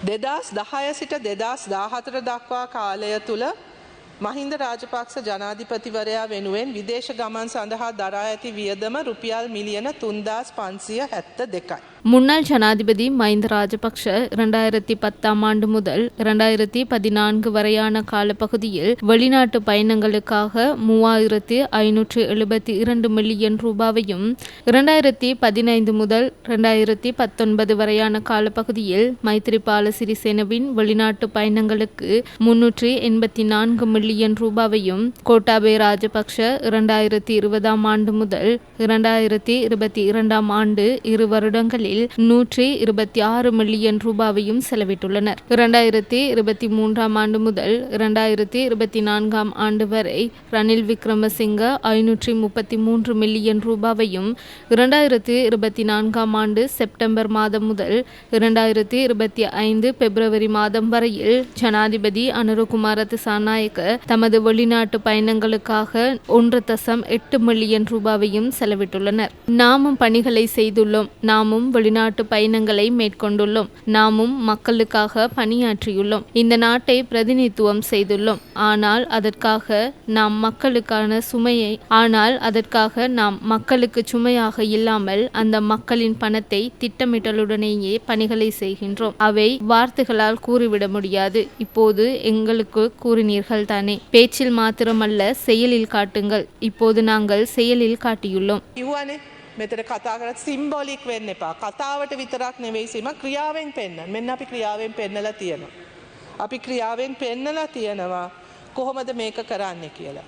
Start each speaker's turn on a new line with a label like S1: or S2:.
S1: දෙදස් දහය සිට දෙදස් දාහතර දක්වා කාලය තුළ මහින්ද රාජපක්ෂ ජනාධිපතිවරයා වෙනුවෙන් විදේශ ගමන් සඳහා දරා ඇති වියදම රුපියල් මිලියන තුන්දස් පන්සිය හැත්ත දෙකයි.
S2: முன்னாள் ஜனாதிபதி மஹிந்த ராஜபக்ஷ இரண்டாயிரத்தி பத்தாம் ஆண்டு முதல் இரண்டாயிரத்தி பதினான்கு வரையான காலப்பகுதியில் வெளிநாட்டு பயணங்களுக்காக மூவாயிரத்தி ஐநூற்று எழுபத்தி இரண்டு மில்லியன் ரூபாவையும் இரண்டாயிரத்தி பதினைந்து முதல் இரண்டாயிரத்தி பத்தொன்பது வரையான காலப்பகுதியில் மைத்திரிபால சிறிசேனவின் வெளிநாட்டு பயணங்களுக்கு முன்னூற்றி எண்பத்தி நான்கு மில்லியன் ரூபாவையும் கோட்டாபே ராஜபக்ஷ இரண்டாயிரத்தி இருபதாம் ஆண்டு முதல் இரண்டாயிரத்தி இருபத்தி இரண்டாம் ஆண்டு இரு வருடங்களில் நூற்றி இருபத்தி ஆறு மில்லியன் ரூபாவையும் செலவிட்டுள்ளனர். இரண்டாயிரத்தி இருபத்தி மூன்றாம் ஆண்டு முதல் இரண்டாயிரத்தி இருபத்தி நான்காம் ஆண்டு வரை ரணில் விக்ரமசிங்க ஐநூற்றி முப்பத்தி மூன்று மில்லியன் ரூபாவையும் இரண்டாயிரத்தி இருபத்தி நான்காம் ஆண்டு செப்டம்பர் மாதம் முதல் இரண்டாயிரத்தி இருபத்தி ஐந்து பிப்ரவரி மாதம் வரையில் ஜனாதிபதி அனுரகுமார திசாநாயக்க தமது வெளிநாட்டு பயணங்களுக்காக ஒன்று தசம் எட்டு மில்லியன் ரூபாவையும் செலவிட்டுள்ளனர். நாமும் பணிகளை செய்துள்ளோம். நாமும் வெளிநாட்டு பயணங்களை மேற்கொண்டுள்ளோம். நாமும் மக்களுக்காக பணியாற்றியுள்ளோம். இந்த நாட்டை பிரதிநிதித்துவம் செய்துள்ளோம். ஆனால் அதற்காக நாம் மக்களுக்கான சுமையை ஆனால் அதற்காக நாம் மக்களுக்கு சுமையாக இல்லாமல் அந்த மக்களின் பணத்தை திட்டமிட்டலுடனேயே பணிகளை செய்கின்றோம். அவை வார்த்தைகளால் கூறிவிட முடியாது. இப்போது எங்களுக்கு கூறினீர்கள் தானே. பேச்சில் மாத்திரமல்ல செயலில் காட்டுங்கள். இப்போது நாங்கள் செயலில் காட்டியுள்ளோம்.
S1: කිව්වනේ මෙතර කතා කර සිම්බෝලික් වෙන්න එපා කතාවට විතරක් නෙවෙයිසීම ක්‍රියාවෙන් පෙන්න්න මෙන්න අපි ක්‍රියාවෙන් පෙන්නල තියෙනවා. අපි ක්‍රියාවෙන් පෙන්නලා තියෙනවා කොහොමද මේක කරන්න කියලා.